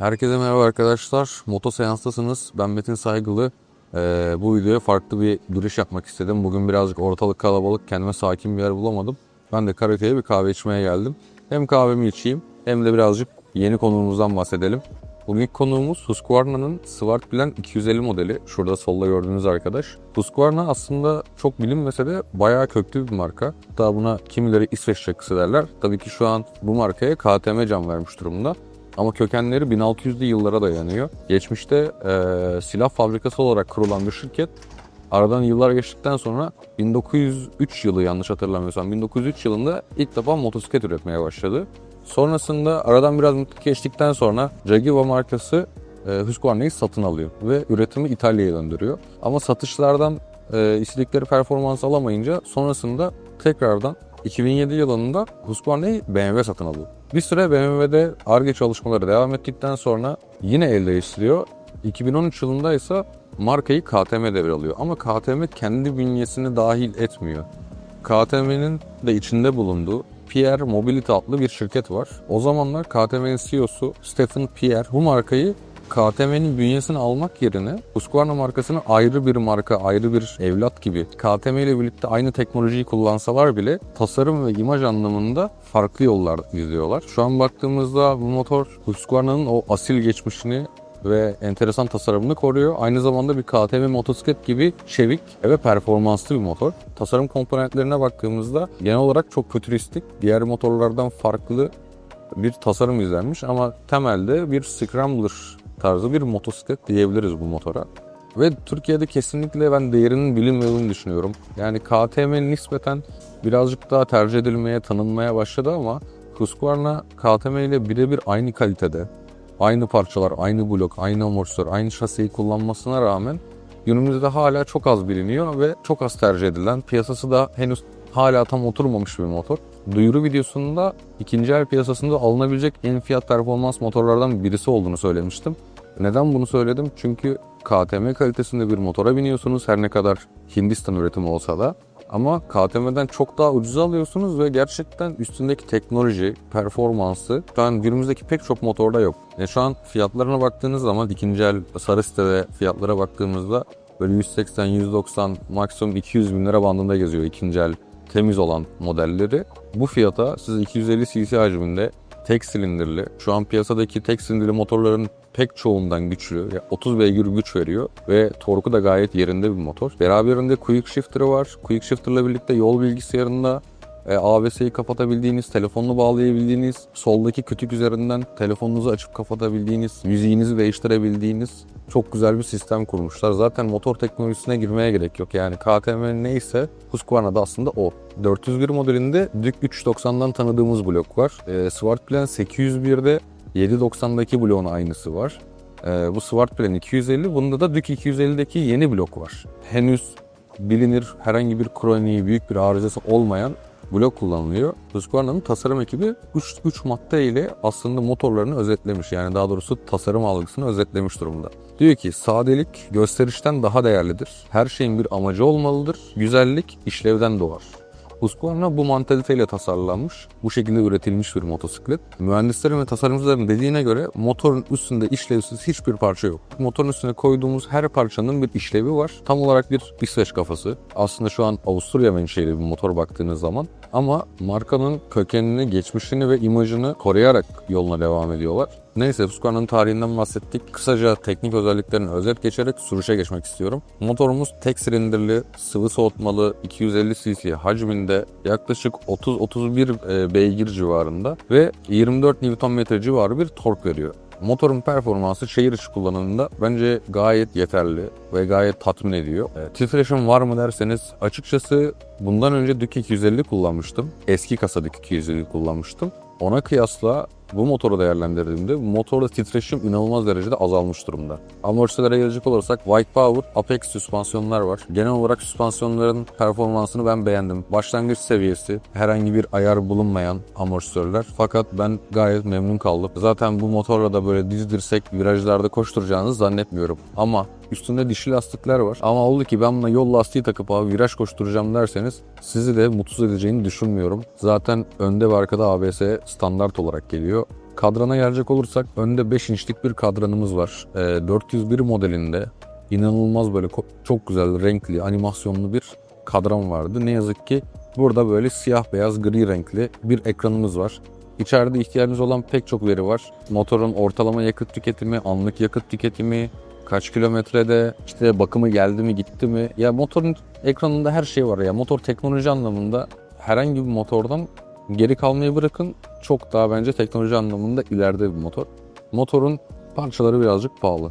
Herkese merhaba arkadaşlar. Moto seanstasınız. Ben Metin Saygılı. Ee, bu videoya farklı bir duruş yapmak istedim. Bugün birazcık ortalık kalabalık, kendime sakin bir yer bulamadım. Ben de Karatey'e bir kahve içmeye geldim. Hem kahvemi içeyim hem de birazcık yeni konuğumuzdan bahsedelim. Bugünkü konuğumuz Husqvarna'nın Swart Plan 250 modeli. Şurada solda gördüğünüz arkadaş. Husqvarna aslında çok bilinmese de bayağı köklü bir marka. Hatta buna kimileri İsveç çakısı derler. Tabii ki şu an bu markaya KTM can vermiş durumda. Ama kökenleri 1600'lü yıllara dayanıyor. Geçmişte e, silah fabrikası olarak kurulan bir şirket aradan yıllar geçtikten sonra 1903 yılı yanlış hatırlamıyorsam 1903 yılında ilk defa motosiklet üretmeye başladı. Sonrasında aradan biraz müddet geçtikten sonra Jaguar markası e, Husqvarna'yı satın alıyor ve üretimi İtalya'ya döndürüyor. Ama satışlardan e, istedikleri performans alamayınca sonrasında tekrardan 2007 yılında Husqvarna'yı BMW satın alıyor. Bir süre BMW'de ARGE çalışmaları devam ettikten sonra yine el değiştiriyor. 2013 yılında ise markayı KTM devralıyor. Ama KTM kendi bünyesini dahil etmiyor. KTM'nin de içinde bulunduğu Pierre Mobility adlı bir şirket var. O zamanlar KTM'nin CEO'su Stephen Pierre bu markayı KTM'nin bünyesini almak yerine Husqvarna markasını ayrı bir marka, ayrı bir evlat gibi KTM ile birlikte aynı teknolojiyi kullansalar bile tasarım ve imaj anlamında farklı yollar izliyorlar. Şu an baktığımızda bu motor Husqvarna'nın o asil geçmişini ve enteresan tasarımını koruyor. Aynı zamanda bir KTM motosiklet gibi çevik ve performanslı bir motor. Tasarım komponentlerine baktığımızda genel olarak çok fütüristik, diğer motorlardan farklı bir tasarım izlenmiş ama temelde bir scrambler tarzı bir motosiklet diyebiliriz bu motora. Ve Türkiye'de kesinlikle ben değerinin bilinmediğini düşünüyorum. Yani KTM nispeten birazcık daha tercih edilmeye, tanınmaya başladı ama Husqvarna KTM ile birebir aynı kalitede, aynı parçalar, aynı blok, aynı amortisör, aynı şasiyi kullanmasına rağmen günümüzde hala çok az biliniyor ve çok az tercih edilen, piyasası da henüz hala tam oturmamış bir motor. Duyuru videosunda ikinci el piyasasında alınabilecek en fiyat performans motorlardan birisi olduğunu söylemiştim. Neden bunu söyledim? Çünkü KTM kalitesinde bir motora biniyorsunuz her ne kadar Hindistan üretimi olsa da. Ama KTM'den çok daha ucuza alıyorsunuz ve gerçekten üstündeki teknoloji, performansı şu an günümüzdeki pek çok motorda yok. E şu an fiyatlarına baktığınız zaman ikinci el sarı sitede fiyatlara baktığımızda böyle 180, 190, maksimum 200 bin lira bandında geziyor ikinci el temiz olan modelleri. Bu fiyata siz 250 cc hacminde tek silindirli, şu an piyasadaki tek silindirli motorların pek çoğundan güçlü, ya 30 beygir güç veriyor ve torku da gayet yerinde bir motor. Beraberinde quick shifter'ı var. Quick shifter'la birlikte yol bilgisayarında e, ABS'yi kapatabildiğiniz, telefonunu bağlayabildiğiniz, soldaki kütük üzerinden telefonunuzu açıp kapatabildiğiniz, müziğinizi değiştirebildiğiniz çok güzel bir sistem kurmuşlar. Zaten motor teknolojisine girmeye gerek yok. Yani KTM neyse Husqvarna'da aslında o. 401 modelinde Duke 390'dan tanıdığımız blok var. E, Swart Plan 801'de 790'daki bloğun aynısı var. E, bu Swart Plan 250, bunda da Duke 250'deki yeni blok var. Henüz bilinir herhangi bir kroniği, büyük bir arızası olmayan blok kullanılıyor. Husqvarna'nın tasarım ekibi 3, 3 madde ile aslında motorlarını özetlemiş. Yani daha doğrusu tasarım algısını özetlemiş durumda. Diyor ki sadelik gösterişten daha değerlidir. Her şeyin bir amacı olmalıdır. Güzellik işlevden doğar. Husqvarna bu mantaliteyle tasarlanmış, bu şekilde üretilmiş bir motosiklet. Mühendislerin ve tasarımcıların dediğine göre motorun üstünde işlevsiz hiçbir parça yok. Motorun üstüne koyduğumuz her parçanın bir işlevi var. Tam olarak bir İsveç kafası. Aslında şu an Avusturya menşeli bir motor baktığınız zaman. Ama markanın kökenini, geçmişini ve imajını koruyarak yoluna devam ediyorlar. Neyse Husqvarna'nın tarihinden bahsettik. Kısaca teknik özelliklerini özet geçerek sürüşe geçmek istiyorum. Motorumuz tek silindirli, sıvı soğutmalı, 250 cc hacminde yaklaşık 30-31 e, beygir civarında ve 24 Nm civarı bir tork veriyor. Motorun performansı şehir içi kullanımında bence gayet yeterli ve gayet tatmin ediyor. E, titreşim var mı derseniz açıkçası bundan önce Duke 250 kullanmıştım. Eski kasa Duke 250 kullanmıştım. Ona kıyasla bu motoru değerlendirdiğimde motorda titreşim inanılmaz derecede azalmış durumda. Amortisörlere gelecek olursak White Power Apex süspansiyonlar var. Genel olarak süspansiyonların performansını ben beğendim. Başlangıç seviyesi, herhangi bir ayar bulunmayan amortisörler. Fakat ben gayet memnun kaldım. Zaten bu motorla da böyle diz dirsek virajlarda koşturacağınızı zannetmiyorum. Ama Üstünde dişli lastikler var. Ama oldu ki ben buna yol lastiği takıp abi viraj koşturacağım derseniz sizi de mutsuz edeceğini düşünmüyorum. Zaten önde ve arkada ABS standart olarak geliyor. Kadrana gelecek olursak önde 5 inçlik bir kadranımız var. Ee, 401 modelinde inanılmaz böyle çok güzel renkli animasyonlu bir kadran vardı. Ne yazık ki burada böyle siyah beyaz gri renkli bir ekranımız var. İçeride ihtiyacınız olan pek çok veri var. Motorun ortalama yakıt tüketimi, anlık yakıt tüketimi, kaç kilometrede, işte bakımı geldi mi gitti mi? Ya motorun ekranında her şey var ya. Motor teknoloji anlamında herhangi bir motordan geri kalmayı bırakın çok daha bence teknoloji anlamında ileride bir motor. Motorun parçaları birazcık pahalı.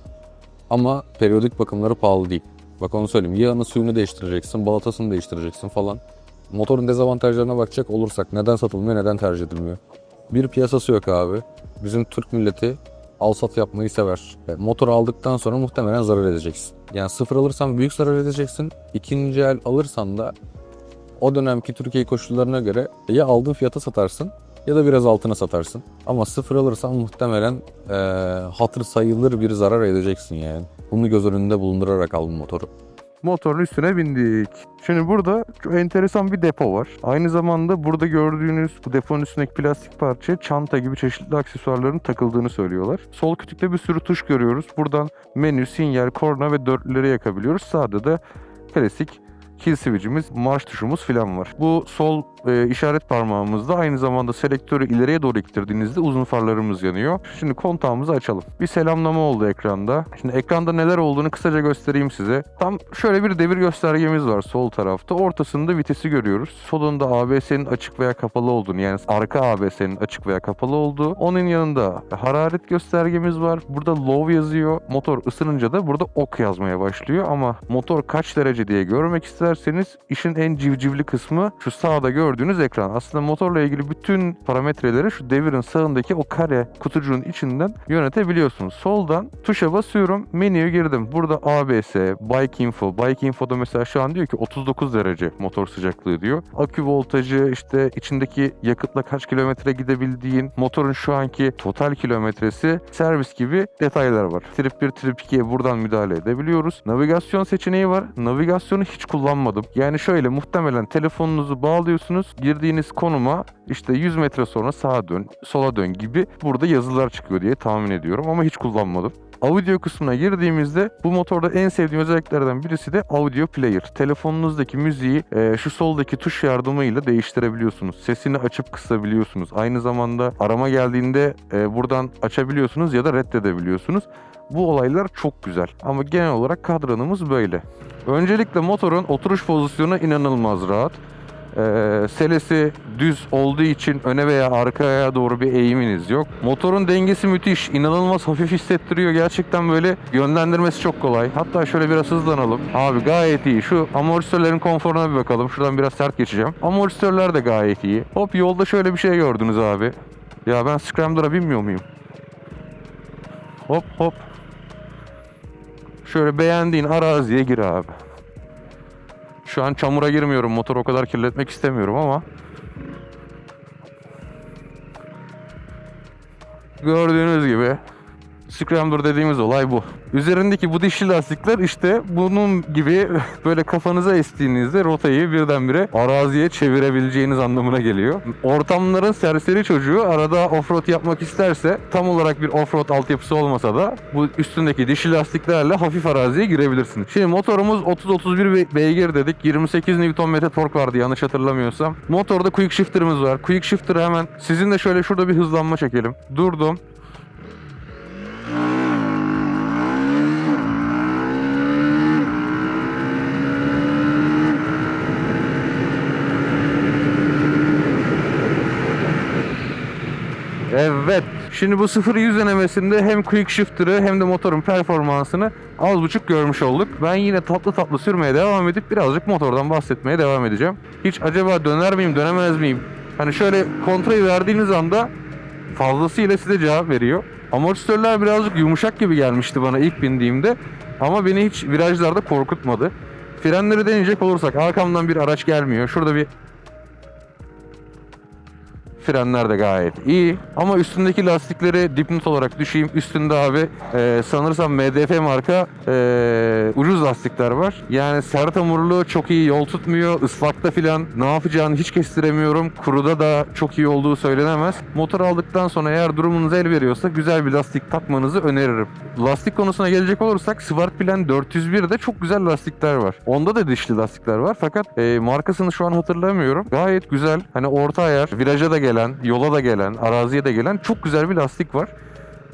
Ama periyodik bakımları pahalı değil. Bak onu söyleyeyim. Yağını suyunu değiştireceksin, balatasını değiştireceksin falan. Motorun dezavantajlarına bakacak olursak neden satılmıyor, neden tercih edilmiyor? Bir piyasası yok abi. Bizim Türk milleti al sat yapmayı sever. E, Motoru aldıktan sonra muhtemelen zarar edeceksin. Yani sıfır alırsan büyük zarar edeceksin. İkinci el alırsan da o dönemki Türkiye koşullarına göre ya aldığın fiyata satarsın ya da biraz altına satarsın. Ama sıfır alırsan muhtemelen eee hatır sayılır bir zarar edeceksin yani. Bunu göz önünde bulundurarak al motoru. Motorun üstüne bindik. Şimdi burada çok enteresan bir depo var. Aynı zamanda burada gördüğünüz bu deponun üstündeki plastik parça çanta gibi çeşitli aksesuarların takıldığını söylüyorlar. Sol kütükte bir sürü tuş görüyoruz. Buradan menü, sinyal, korna ve dörtlüleri yakabiliyoruz. Sağda da klasik kill switch'imiz, marş tuşumuz falan var. Bu sol e, işaret parmağımızda aynı zamanda selektörü ileriye doğru ittirdiğinizde uzun farlarımız yanıyor. Şimdi kontağımızı açalım. Bir selamlama oldu ekranda. Şimdi ekranda neler olduğunu kısaca göstereyim size. Tam şöyle bir devir göstergemiz var sol tarafta. Ortasında vitesi görüyoruz. Solunda ABS'nin açık veya kapalı olduğunu yani arka ABS'nin açık veya kapalı olduğu. Onun yanında hararet göstergemiz var. Burada low yazıyor. Motor ısınınca da burada ok yazmaya başlıyor ama motor kaç derece diye görmek isterseniz işin en civcivli kısmı şu sağda gördüğünüz ekran. Aslında motorla ilgili bütün parametreleri şu devirin sağındaki o kare kutucuğun içinden yönetebiliyorsunuz. Soldan tuşa basıyorum. Menüye girdim. Burada ABS, Bike Info. Bike Info'da mesela şu an diyor ki 39 derece motor sıcaklığı diyor. Akü voltajı işte içindeki yakıtla kaç kilometre gidebildiğin, motorun şu anki total kilometresi, servis gibi detaylar var. Trip 1, Trip 2'ye buradan müdahale edebiliyoruz. Navigasyon seçeneği var. Navigasyonu hiç kullanmadım. Yani şöyle muhtemelen telefonunuzu bağlıyorsunuz. Girdiğiniz konuma işte 100 metre sonra sağa dön, sola dön gibi burada yazılar çıkıyor diye tahmin ediyorum ama hiç kullanmadım. Audio kısmına girdiğimizde bu motorda en sevdiğim özelliklerden birisi de audio player. Telefonunuzdaki müziği e, şu soldaki tuş yardımıyla değiştirebiliyorsunuz. Sesini açıp kısabiliyorsunuz. Aynı zamanda arama geldiğinde e, buradan açabiliyorsunuz ya da reddedebiliyorsunuz. Bu olaylar çok güzel ama genel olarak kadranımız böyle. Öncelikle motorun oturuş pozisyonu inanılmaz rahat. Ee, selesi düz olduğu için öne veya arkaya doğru bir eğiminiz yok. Motorun dengesi müthiş. inanılmaz hafif hissettiriyor. Gerçekten böyle yönlendirmesi çok kolay. Hatta şöyle biraz hızlanalım. Abi gayet iyi. Şu amortisörlerin konforuna bir bakalım. Şuradan biraz sert geçeceğim. Amortisörler de gayet iyi. Hop yolda şöyle bir şey gördünüz abi. Ya ben Scrambler'a binmiyor muyum? Hop hop. Şöyle beğendiğin araziye gir abi. Şu an çamura girmiyorum. Motor o kadar kirletmek istemiyorum ama. Gördüğünüz gibi Scrambler dediğimiz olay bu. Üzerindeki bu dişli lastikler işte bunun gibi böyle kafanıza estiğinizde rotayı birdenbire araziye çevirebileceğiniz anlamına geliyor. Ortamların serseri çocuğu arada offroad yapmak isterse tam olarak bir offroad altyapısı olmasa da bu üstündeki dişli lastiklerle hafif araziye girebilirsiniz. Şimdi motorumuz 30-31 be- beygir dedik. 28 Nm tork vardı yanlış hatırlamıyorsam. Motorda quick shifter'ımız var. Quick shifter'ı hemen sizinle şöyle şurada bir hızlanma çekelim. Durdum. Evet. Şimdi bu 0-100 denemesinde hem quick shifter'ı hem de motorun performansını az buçuk görmüş olduk. Ben yine tatlı tatlı sürmeye devam edip birazcık motordan bahsetmeye devam edeceğim. Hiç acaba döner miyim dönemez miyim? Hani şöyle kontrayı verdiğiniz anda fazlasıyla size cevap veriyor. Amortisörler birazcık yumuşak gibi gelmişti bana ilk bindiğimde. Ama beni hiç virajlarda korkutmadı. Frenleri deneyecek olursak arkamdan bir araç gelmiyor. Şurada bir Frenler de gayet iyi. Ama üstündeki lastikleri dipnot olarak düşeyim. Üstünde abi e, sanırsam MDF marka e, ucuz lastikler var. Yani sert hamurlu çok iyi yol tutmuyor. Islakta filan ne yapacağını hiç kestiremiyorum. Kuruda da çok iyi olduğu söylenemez. Motor aldıktan sonra eğer durumunuz el veriyorsa güzel bir lastik takmanızı öneririm. Lastik konusuna gelecek olursak Sparkplan 401'de çok güzel lastikler var. Onda da dişli lastikler var fakat e, markasını şu an hatırlamıyorum. Gayet güzel. Hani orta ayar, viraja da gelen, yola da gelen, araziye de gelen çok güzel bir lastik var.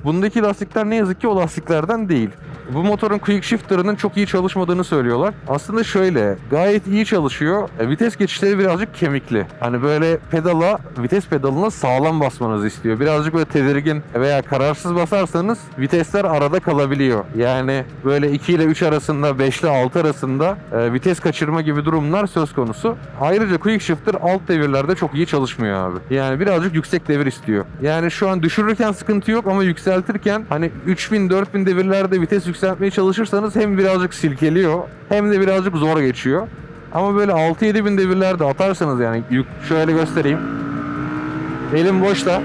Bundaki lastikler ne yazık ki o lastiklerden değil. Bu motorun quick shifter'ının çok iyi çalışmadığını söylüyorlar. Aslında şöyle, gayet iyi çalışıyor. E, vites geçişleri birazcık kemikli. Hani böyle pedala, vites pedalına sağlam basmanızı istiyor. Birazcık böyle tedirgin veya kararsız basarsanız vitesler arada kalabiliyor. Yani böyle 2 ile 3 arasında, 5 ile 6 arasında e, vites kaçırma gibi durumlar söz konusu. Ayrıca quick shifter alt devirlerde çok iyi çalışmıyor abi. Yani birazcık yüksek devir istiyor. Yani şu an düşürürken sıkıntı yok ama yükseltirken hani 3000-4000 devirlerde vites yükseltmeye çalışırsanız hem birazcık silkeliyor hem de birazcık zor geçiyor. Ama böyle 6-7 bin devirlerde atarsanız yani yük, şöyle göstereyim. Elim boşta.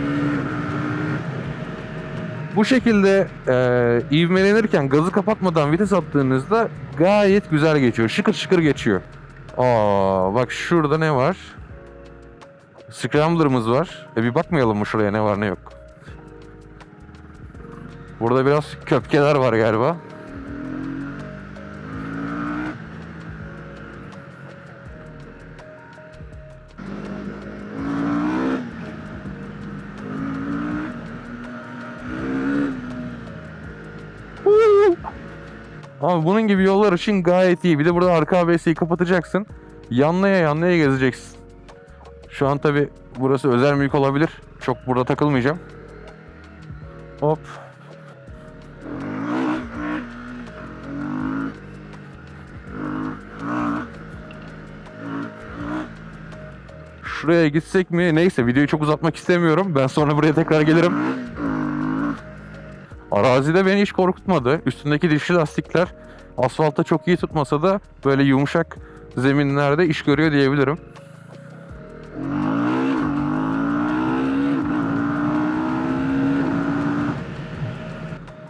Bu şekilde e, ivmelenirken gazı kapatmadan vites attığınızda gayet güzel geçiyor. Şıkır şıkır geçiyor. Aa bak şurada ne var? Scrambler'ımız var. E bir bakmayalım mı şuraya ne var ne yok. Burada biraz köpkeler var galiba. Ama bunun gibi yollar için gayet iyi. Bir de burada arka ABS'yi kapatacaksın. Yanlaya yanlaya gezeceksin. Şu an tabi burası özel mülk olabilir. Çok burada takılmayacağım. Hop. Şuraya gitsek mi? Neyse videoyu çok uzatmak istemiyorum. Ben sonra buraya tekrar gelirim. Arazide beni hiç korkutmadı. Üstündeki dişli lastikler asfalta çok iyi tutmasa da böyle yumuşak zeminlerde iş görüyor diyebilirim.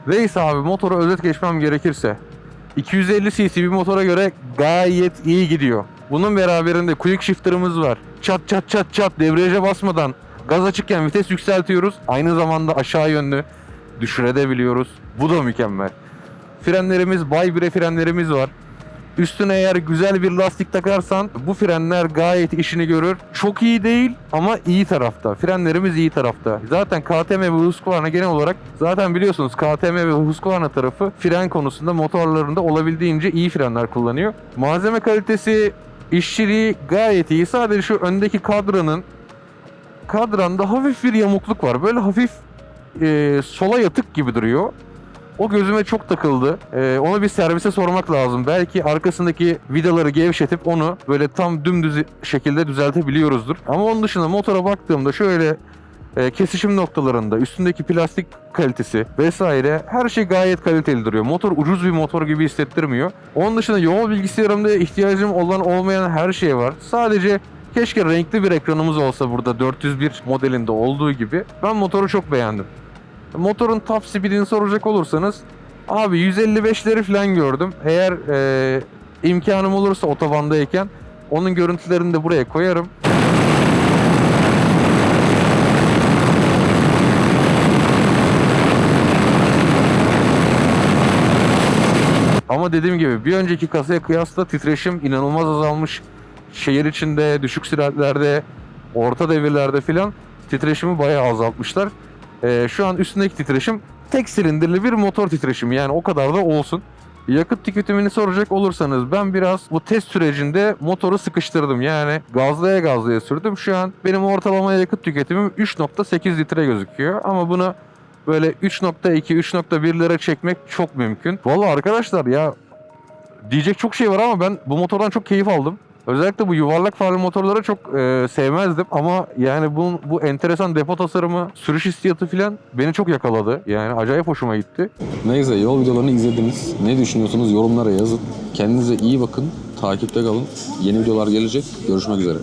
Neyse abi motoru özet geçmem gerekirse 250 cc bir motora göre gayet iyi gidiyor. Bunun beraberinde quick shifter'ımız var. Çat çat çat çat debriyaja basmadan gaz açıkken vites yükseltiyoruz. Aynı zamanda aşağı yönlü düşürebiliyoruz. Bu da mükemmel. Frenlerimiz bay bire frenlerimiz var. Üstüne eğer güzel bir lastik takarsan bu frenler gayet işini görür. Çok iyi değil ama iyi tarafta. Frenlerimiz iyi tarafta. Zaten KTM ve Husqvarna genel olarak zaten biliyorsunuz KTM ve Husqvarna tarafı fren konusunda motorlarında olabildiğince iyi frenler kullanıyor. Malzeme kalitesi, işçiliği gayet iyi. Sadece şu öndeki kadranın kadranda hafif bir yamukluk var. Böyle hafif e, sola yatık gibi duruyor. O gözüme çok takıldı. Ee, onu bir servise sormak lazım. Belki arkasındaki vidaları gevşetip onu böyle tam dümdüz şekilde düzeltebiliyoruzdur. Ama onun dışında motora baktığımda şöyle e, kesişim noktalarında üstündeki plastik kalitesi vesaire her şey gayet kaliteli duruyor. Motor ucuz bir motor gibi hissettirmiyor. Onun dışında yoğun bilgisayarımda ihtiyacım olan olmayan her şey var. Sadece keşke renkli bir ekranımız olsa burada 401 modelinde olduğu gibi. Ben motoru çok beğendim. Motorun top speedini soracak olursanız abi 155'leri falan gördüm. Eğer e, imkanım olursa otobandayken onun görüntülerini de buraya koyarım. Dediğim gibi bir önceki kasaya kıyasla titreşim inanılmaz azalmış. Şehir içinde, düşük süratlerde, orta devirlerde filan titreşimi bayağı azaltmışlar. Ee, şu an üstündeki titreşim tek silindirli bir motor titreşimi yani o kadar da olsun. Yakıt tüketimini soracak olursanız ben biraz bu test sürecinde motoru sıkıştırdım. Yani gazlaya gazlaya sürdüm. Şu an benim ortalama yakıt tüketimim 3.8 litre gözüküyor. Ama bunu böyle 3.2, 3.1'lere çekmek çok mümkün. Vallahi arkadaşlar ya diyecek çok şey var ama ben bu motordan çok keyif aldım. Özellikle bu yuvarlak farlı motorları çok e, sevmezdim ama yani bu, bu enteresan depo tasarımı, sürüş hissiyatı falan beni çok yakaladı. Yani acayip hoşuma gitti. Neyse yol videolarını izlediniz. Ne düşünüyorsunuz yorumlara yazın. Kendinize iyi bakın. Takipte kalın. Yeni videolar gelecek. Görüşmek üzere.